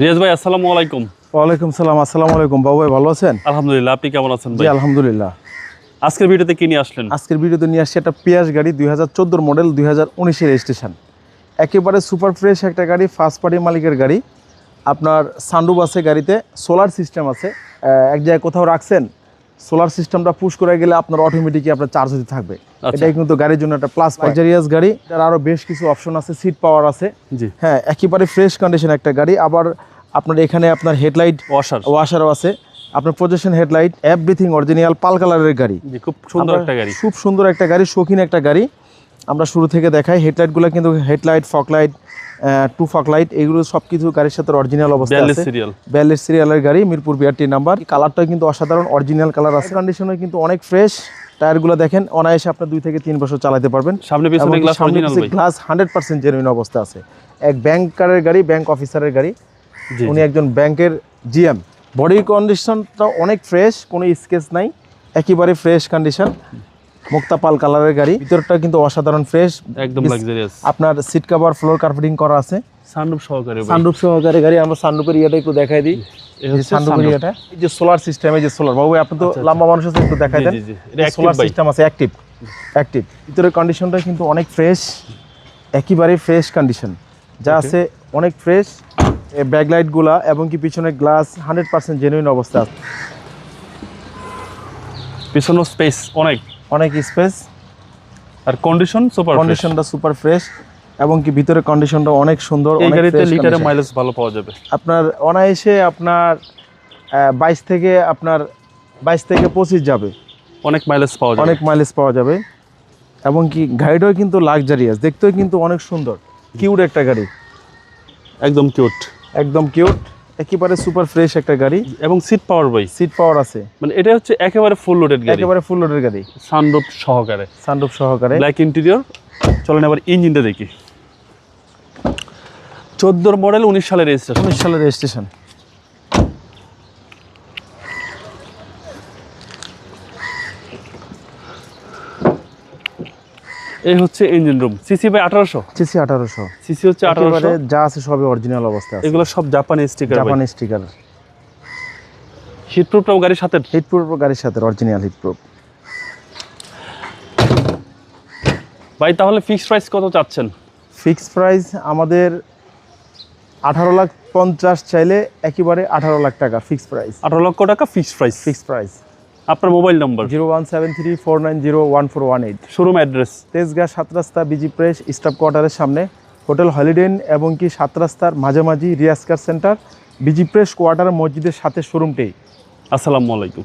রিয়াজ ভাই আসসালামু আলাইকুম। ওয়ালাইকুম সালাম আসসালামু আলাইকুম। বাবু ভাই ভালো আছেন? আলহামদুলিল্লাহ আপনি কেমন আছেন জি ভাই আলহামদুলিল্লাহ। আজকের ভিডিওতে কি নিয়ে আসলেন? আজকের ভিডিওতে নিয়ে আসছি একটা পিয়াস গাড়ি দুই হাজার চোদ্দোর মডেল দুই হাজার উনিশের রেজিস্ট্রেশন একেবারে সুপার ফ্রেশ একটা গাড়ি ফার্স্ট পার্টি মালিকের গাড়ি। আপনার সানরুফ আছে গাড়িতে সোলার সিস্টেম আছে। এক জায়গায় কোথাও রাখছেন সোলার সিস্টেমটা পুশ করে গেলে আপনার অটোমেটিকই আপনার চার্জ হতে থাকবে। আচ্ছা। এটাই কিন্তু গাড়ির জন্য একটা প্লাস লাক্সারিয়াস গাড়ি। এটার আরও বেশ কিছু অপশন আছে সিট পাওয়ার আছে। জি। হ্যাঁ একেবারে ফ্রেশ কন্ডিশন একটা গাড়ি। আবার আপনার এখানে আপনার হেডলাইট ওয়াশার ওয়াশারও আছে। আপনার projection headlight everything original pearl কালারের গাড়ি। খুব সুন্দর একটা গাড়ি। খুব সুন্দর একটা গাড়ি শৌখিন একটা গাড়ি। আমরা শুরু থেকে দেখাই। হেডলাইটগুলো কিন্তু হেডলাইট ফকলাইট টু ফকলাইট এগুলো সব কিছু গাড়ির সাথে অরিজিনাল অবস্থা আছে। বিয়াল্লিশ সিরিয়ালের গাড়ি মিরপুর বিআরটি নাম্বার কালারটা কিন্তু অসাধারণ অরিজিনাল কালার আছে। কন্ডিশনে কিন্তু অনেক ফ্রেশ টায়ারগুলো দেখেন অনায়াসে আপনার দুই থেকে তিন বছর চালাতে পারবেন। সামনে পিছনে glass original glass hundred percent genuine অবস্থা আছে। এক ব্যাংকারের গাড়ি ব্যাংক অফিসারের গাড়ি। উনি একজন ব্যাংকের জিএম বডি কন্ডিশনটা অনেক ফ্রেশ কোনো স্কেচ নাই। একেবারে ফ্রেশ কন্ডিশন মুক্তাপাল কালারের গাড়ি। ভিতরটা কিন্তু অসাধারণ ফ্রেশ একদম লাক্সারিয়াস আপনার সিট কভার ফ্লোর কার্পেটিং করা আছে। সানরূপ সহকারে সানরুফ সহকারে গাড়ি আমরা সানরুফের ইয়েটা একটু দেখাই দিই। সানরুফের sunroof। এই যে সোলার সিস্টেম এই যে সোলার বাবু আপনি তো লম্বা মানুষ আছে একটু দেখাই দেন। সোলার সিস্টেম আছে অ্যাক্টিভ অ্যাক্টিভ ভিতরের কন্ডিশনটা কিন্তু অনেক ফ্রেশ একেবারে ফ্রেশ কন্ডিশন যা আছে অনেক ফ্রেশ ব্যাকলাইটগুলা এবং কি পিছনে গ্লাস হান্ড্রেড পার্সেন্ট জেনুইন অবস্থা আছে। পিছনে স্পেস অনেক। অনেক স্পেস আর কন্ডিশন সুপার কন্ডিশনটা সুপার ফ্রেশ এবং কি ভিতরের কন্ডিশনটা অনেক সুন্দর এই অনেক গাড়িতে লিটারে মাইলেজ ভালো পাওয়া যাবে। আপনার অনায়াসে আপনার বাইশ থেকে আপনার বাইশ থেকে পঁচিশ যাবে। অনেক মাইলেজ পাওয়া যাবে। অনেক মাইলেজ পাওয়া যাবে। এবং কি গাড়িটাও কিন্তু লাক্সারিয়াস দেখতেও কিন্তু অনেক সুন্দর। কিউট একটা গাড়ি। একদম কিউট একদম কিউট একেবারে সুপার ফ্রেশ একটা গাড়ি। এবং সিট পাওয়ার বই সিট পাওয়ার আছে। মানে এটা হচ্ছে একেবারে ফুল লোডেড গাড়ি। একেবারে ফুল লোডের গাড়ি। সানরুফ সহকারে। সানরুফ সহকারে। ব্ল্যাক ইন্টেরিয়র চলেন আবার ইঞ্জিনটা দেখি। চোদ্দোর মডেল উনিশ সালের রেজিস্ট্রেশন উনিশ সালের রেজিস্ট্রেশন এই হচ্ছে ইঞ্জিন রুম সিসি বাই আঠারোশো? সিসি আঠারোশো। সিসি হচ্ছে আঠারোশো। যা আছে সবই অরিজিনাল অবস্থা এগুলো সব জাপানি স্টিকার জাপানি স্টিকার হিটপ্রুফটাও গাড়ির সাথে? হিটপ্রুফ গাড়ির সাথে অরিজিনাল হিটপ্রুফ ভাই তাহলে ফিক্সড প্রাইস কত চাচ্ছেন? ফিক্স প্রাইস আমাদের আঠারো লাখ পঞ্চাশ চাইলে একেবারে আঠারো লাখ টাকা ফিক্স প্রাইস আঠারো লক্ষ টাকা ফিক্সড প্রাইস ফিক্স প্রাইস আপনার mobile number? Zero one seven three four nine zero one four one eight. Showroom address? Tejgaon Saat Rasta BG press staff কোয়ার্টারের সামনে। হোটেল হলিডে ইন এবং কি সাত রাস্তার মাঝামাঝি রিয়াজকার সেন্টার। বিজি প্রেস কোয়ার্টার মসজিদের সাথে শোরুমটি। আসসালামু আলাইকুম।